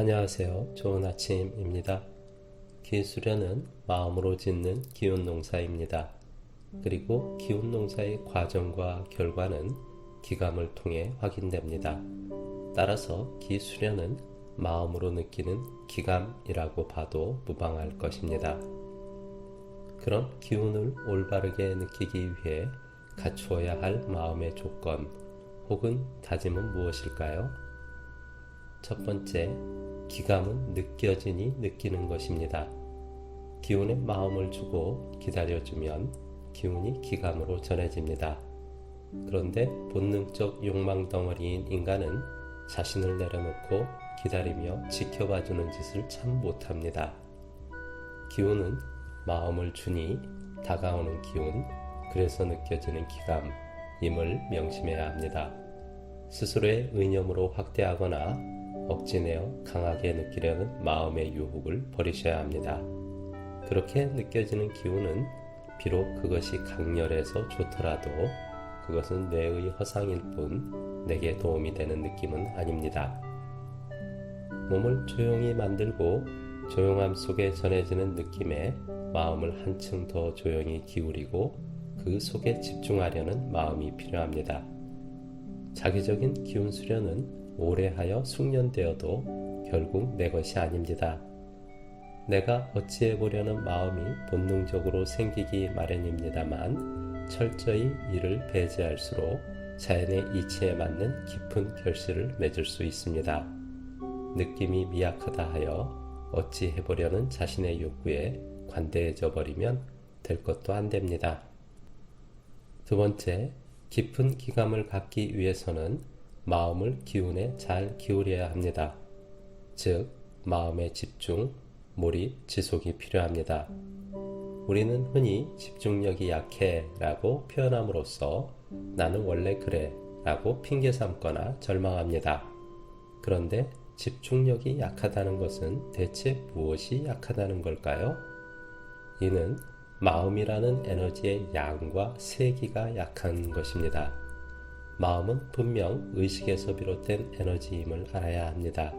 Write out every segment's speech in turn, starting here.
안녕하세요. 좋은 아침입니다. 기수련은 마음으로 짓는 기운 농사입니다. 그리고 기운 농사의 과정과 결과는 기감을 통해 확인됩니다. 따라서 기수련은 마음으로 느끼는 기감이라고 봐도 무방할 것입니다. 그런 기운을 올바르게 느끼기 위해 갖추어야 할 마음의 조건 혹은 다짐은 무엇일까요? 첫 번째, 기감은 느껴지니 느끼는 것입니다. 기운에 마음을 주고 기다려주면 기운이 기감으로 전해집니다. 그런데 본능적 욕망 덩어리인 인간은 자신을 내려놓고 기다리며 지켜봐주는 짓을 참 못합니다. 기운은 마음을 주니 다가오는 기운, 그래서 느껴지는 기감임을 명심해야 합니다. 스스로의 의념으로 확대하거나 억지내어 강하게 느끼려는 마음의 유혹을 버리셔야 합니다. 그렇게 느껴지는 기운은 비록 그것이 강렬해서 좋더라도 그것은 뇌의 허상일 뿐 내게 도움이 되는 느낌은 아닙니다. 몸을 조용히 만들고 조용함 속에 전해지는 느낌에 마음을 한층 더 조용히 기울이고 그 속에 집중하려는 마음이 필요합니다. 자기적인 기운 수련은 오래 하여 숙련되어도 결국 내 것이 아닙니다. 내가 어찌해 보려는 마음이 본능적으로 생기기 마련입니다만 철저히 이를 배제할수록 자연의 이치에 맞는 깊은 결실을 맺을 수 있습니다. 느낌이 미약하다 하여 어찌 해보려는 자신의 욕구에 관대해져 버리면 될 것도 안 됩니다. 두 번째, 깊은 기감을 갖기 위해서는 마음을 기운에 잘 기울여야 합니다. 즉, 마음의 집중, 몰입, 지속이 필요합니다. 우리는 흔히 집중력이 약해 라고 표현함으로써 나는 원래 그래 라고 핑계 삼거나 절망합니다. 그런데 집중력이 약하다는 것은 대체 무엇이 약하다는 걸까요? 이는 마음이라는 에너지의 양과 세기가 약한 것입니다. 마음은 분명 의식에서 비롯된 에너지임을 알아야 합니다.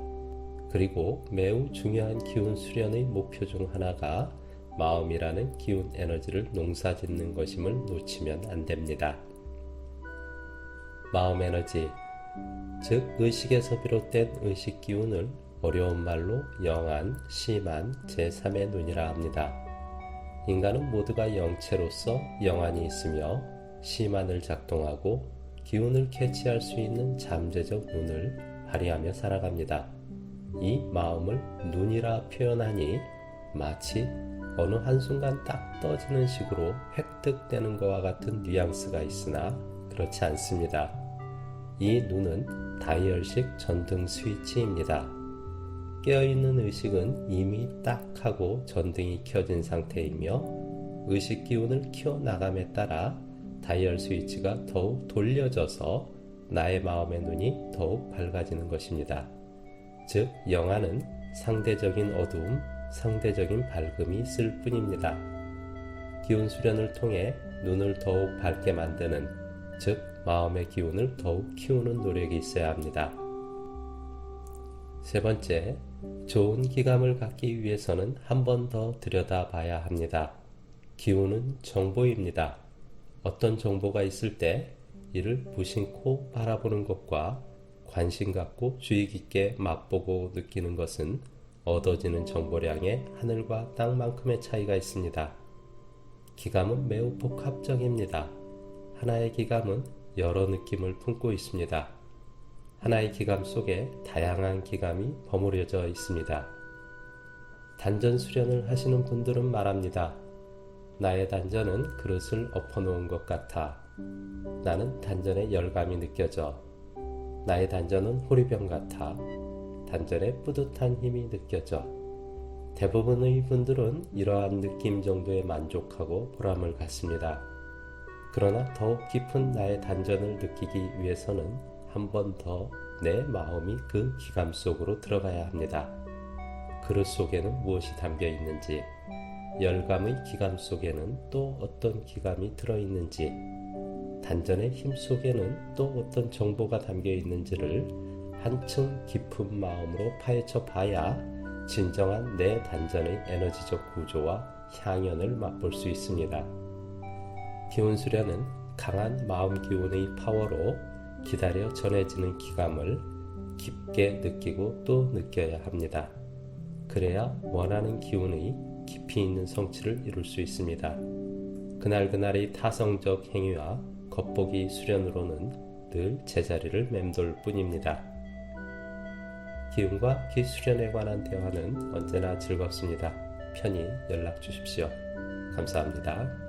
그리고 매우 중요한 기운 수련의 목표 중 하나가 마음이라는 기운 에너지를 농사 짓는 것임을 놓치면 안 됩니다. 마음 에너지, 즉 의식에서 비롯된 의식 기운을 어려운 말로 영한, 심한, 제3의 눈이라 합니다. 인간은 모두가 영체로서 영안이 있으며 심한을 작동하고 기운을 캐치할 수 있는 잠재적 눈을 발휘하며 살아갑니다. 이 마음을 눈이라 표현하니 마치 어느 한순간 딱 떠지는 식으로 획득되는 것과 같은 뉘앙스가 있으나 그렇지 않습니다. 이 눈은 다이얼식 전등 스위치입니다. 깨어있는 의식은 이미 딱 하고 전등이 켜진 상태이며 의식 기운을 키워나감에 따라 다이얼 스위치가 더욱 돌려져서 나의 마음의 눈이 더욱 밝아지는 것입니다. 즉, 영화는 상대적인 어두움, 상대적인 밝음이 있을 뿐입니다. 기운 수련을 통해 눈을 더욱 밝게 만드는, 즉, 마음의 기운을 더욱 키우는 노력이 있어야 합니다. 세 번째, 좋은 기감을 갖기 위해서는 한 번 더 들여다 봐야 합니다. 기운은 정보입니다. 어떤 정보가 있을 때 이를 무심코 바라보는 것과 관심 갖고 주의 깊게 맛보고 느끼는 것은 얻어지는 정보량의 하늘과 땅만큼의 차이가 있습니다. 기감은 매우 복합적입니다. 하나의 기감은 여러 느낌을 품고 있습니다. 하나의 기감 속에 다양한 기감이 버무려져 있습니다. 단전 수련을 하시는 분들은 말합니다. 나의 단전은 그릇을 엎어놓은 것 같아. 나는 단전에 열감이 느껴져. 나의 단전은 호리병 같아. 단전에 뿌듯한 힘이 느껴져. 대부분의 분들은 이러한 느낌 정도에 만족하고 보람을 갖습니다. 그러나 더욱 깊은 나의 단전을 느끼기 위해서는 한 번 더 내 마음이 그 기감 속으로 들어가야 합니다. 그릇 속에는 무엇이 담겨 있는지, 열감의 기감 속에는 또 어떤 기감이 들어있는지, 단전의 힘 속에는 또 어떤 정보가 담겨 있는지를 한층 깊은 마음으로 파헤쳐 봐야 진정한 내 단전의 에너지적 구조와 향연을 맛볼 수 있습니다. 기운 수련은 강한 마음 기운의 파워로 기다려 전해지는 기감을 깊게 느끼고 또 느껴야 합니다. 그래야 원하는 기운의 깊이 있는 성취를 이룰 수 있습니다. 그날그날의 타성적 행위와 겉보기 수련으로는 늘 제자리를 맴돌 뿐입니다. 기운과 기수련에 관한 대화는 언제나 즐겁습니다. 편히 연락 주십시오. 감사합니다.